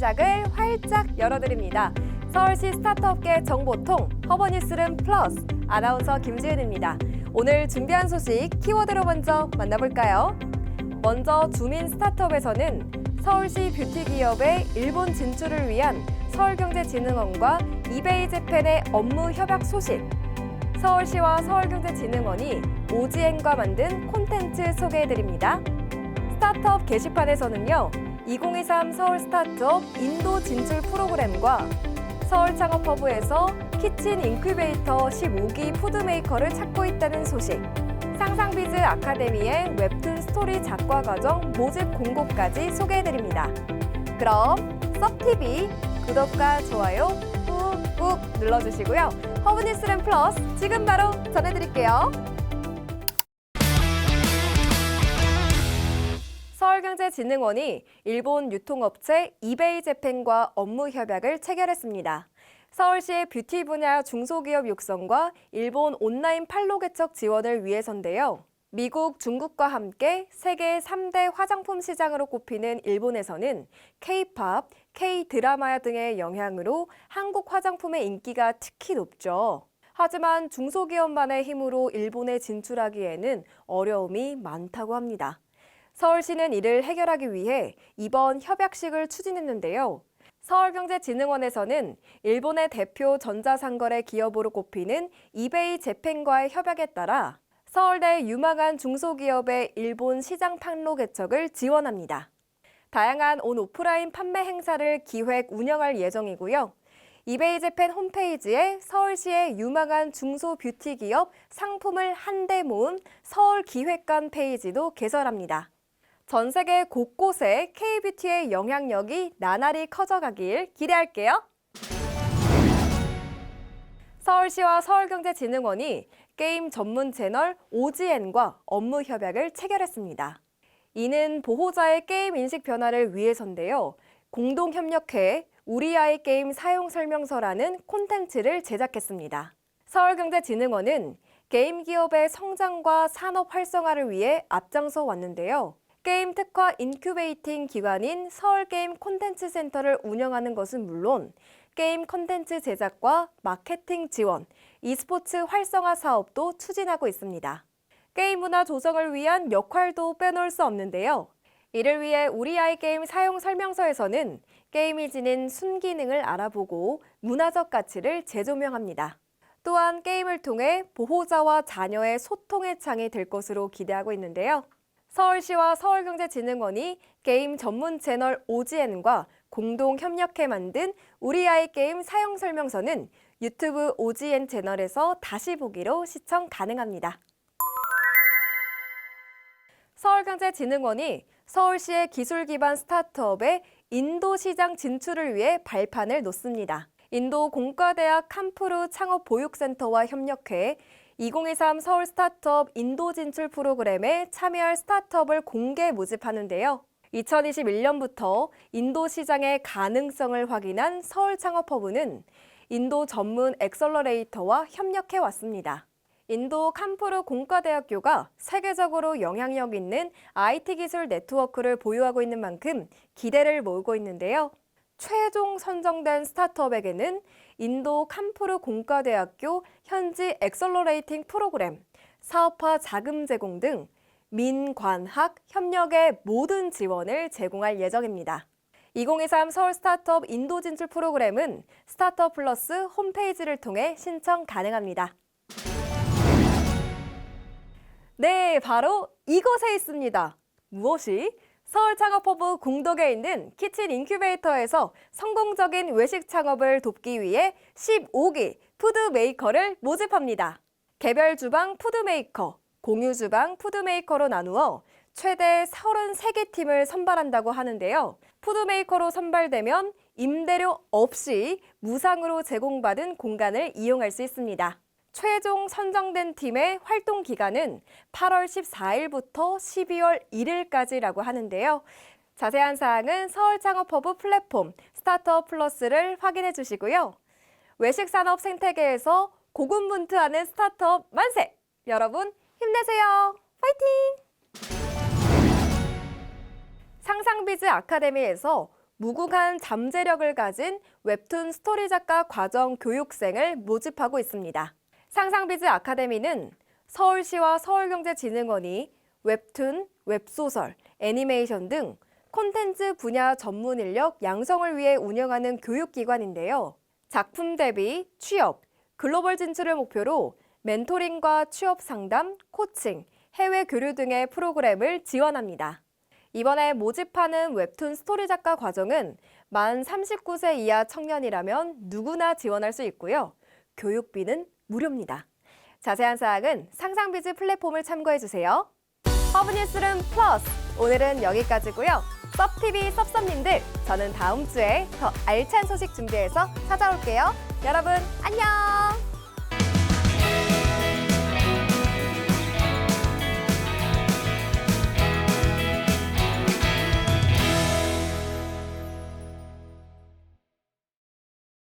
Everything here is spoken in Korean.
시작을 활짝 열어드립니다. 서울시 스타트업계 정보통 허버뉴스룸 플러스 아나운서 김지은입니다. 오늘 준비한 소식 키워드로 먼저 만나볼까요? 먼저 주민 스타트업에서는 서울시 뷰티 기업의 일본 진출을 위한 서울경제진흥원과 이베이 재팬의 업무 협약 소식, 서울시와 서울경제진흥원이 오지엔과 만든 콘텐츠 소개해드립니다. 스타트업 게시판에서는요, 2023 서울 스타트업 인도 진출 프로그램과 서울 창업허브에서 키친 인큐베이터 15기 푸드메이커를 찾고 있다는 소식, 상상비즈 아카데미의 웹툰 스토리 작가 과정 모집 공고까지 소개해드립니다. 그럼 썩TV 구독과 좋아요 꾹꾹 눌러주시고요. 허브니스램 플러스 지금 바로 전해드릴게요. 서울경제진흥원이 일본 유통업체 이베이 재팬과 업무 협약을 체결했습니다. 서울시의 뷰티 분야 중소기업 육성과 일본 온라인 판로 개척 지원을 위해서인데요. 미국, 중국과 함께 세계 3대 화장품 시장으로 꼽히는 일본에서는 K-팝, K-드라마 등의 영향으로 한국 화장품의 인기가 특히 높죠. 하지만 중소기업만의 힘으로 일본에 진출하기에는 어려움이 많다고 합니다. 서울시는 이를 해결하기 위해 이번 협약식을 추진했는데요. 서울경제진흥원에서는 일본의 대표 전자상거래 기업으로 꼽히는 이베이 재팬과의 협약에 따라 서울대 유망한 중소기업의 일본 시장 판로 개척을 지원합니다. 다양한 온 오프라인 판매 행사를 기획 운영할 예정이고요. 이베이 재팬 홈페이지에 서울시의 유망한 중소 뷰티 기업 상품을 한데 모은 서울 기획관 페이지도 개설합니다. 전 세계 곳곳에 K-뷰티의 영향력이 나날이 커져가길 기대할게요. 서울시와 서울경제진흥원이 게임 전문 채널 OGN과 업무 협약을 체결했습니다. 이는 보호자의 게임 인식 변화를 위해서인데요. 공동 협력해 우리 아이 게임 사용 설명서라는 콘텐츠를 제작했습니다. 서울경제진흥원은 게임 기업의 성장과 산업 활성화를 위해 앞장서 왔는데요. 게임 특화 인큐베이팅 기관인 서울게임 콘텐츠 센터를 운영하는 것은 물론 게임 콘텐츠 제작과 마케팅 지원, e스포츠 활성화 사업도 추진하고 있습니다. 게임 문화 조성을 위한 역할도 빼놓을 수 없는데요. 이를 위해 우리 아이 게임 사용 설명서에서는 게임이 지닌 순기능을 알아보고 문화적 가치를 재조명합니다. 또한 게임을 통해 보호자와 자녀의 소통의 창이 될 것으로 기대하고 있는데요. 서울시와 서울경제진흥원이 게임 전문 채널 OGN과 공동 협력해 만든 우리 아이 게임 사용 설명서는 유튜브 OGN 채널에서 다시 보기로 시청 가능합니다. 서울경제진흥원이 서울시의 기술 기반 스타트업의 인도 시장 진출을 위해 발판을 놓습니다. 인도 공과대학 캄프루 창업 보육센터와 협력해 2023 서울 스타트업 인도 진출 프로그램에 참여할 스타트업을 공개 모집하는데요. 2021년부터 인도 시장의 가능성을 확인한 서울 창업허브는 인도 전문 엑셀러레이터와 협력해 왔습니다. 인도 캄푸르 공과대학교가 세계적으로 영향력 있는 IT 기술 네트워크를 보유하고 있는 만큼 기대를 모으고 있는데요. 최종 선정된 스타트업에게는 인도 캄푸르 공과대학교 현지 엑셀러레이팅 프로그램, 사업화 자금 제공 등 민관학 협력의 모든 지원을 제공할 예정입니다. 2023 서울 스타트업 인도 진출 프로그램은 스타트업 플러스 홈페이지를 통해 신청 가능합니다. 네, 바로 이곳에 있습니다. 무엇이? 서울 창업허브 공덕에 있는 키친 인큐베이터에서 성공적인 외식 창업을 돕기 위해 15기 푸드메이커를 모집합니다. 개별 주방 푸드메이커, 공유 주방 푸드메이커로 나누어 최대 33개 팀을 선발한다고 하는데요. 푸드메이커로 선발되면 임대료 없이 무상으로 제공받은 공간을 이용할 수 있습니다. 최종 선정된 팀의 활동 기간은 8월 14일부터 12월 1일까지라고 하는데요. 자세한 사항은 서울창업허브 플랫폼 스타트업 플러스를 확인해 주시고요. 외식산업 생태계에서 고군분투하는 스타트업 만세! 여러분 힘내세요. 파이팅! 상상비즈 아카데미에서 무궁한 잠재력을 가진 웹툰 스토리 작가 과정 교육생을 모집하고 있습니다. 상상비즈 아카데미는 서울시와 서울경제진흥원이 웹툰, 웹소설, 애니메이션 등 콘텐츠 분야 전문 인력 양성을 위해 운영하는 교육기관인데요. 작품 대비, 취업, 글로벌 진출을 목표로 멘토링과 취업 상담, 코칭, 해외 교류 등의 프로그램을 지원합니다. 이번에 모집하는 웹툰 스토리 작가 과정은 만 39세 이하 청년이라면 누구나 지원할 수 있고요. 교육비는 무료입니다. 자세한 사항은 상상비즈 플랫폼을 참고해 주세요. 허브뉴스룸 플러스 오늘은 여기까지고요. 섭TV 섭섭님들 저는 다음 주에 더 알찬 소식 준비해서 찾아올게요. 여러분 안녕.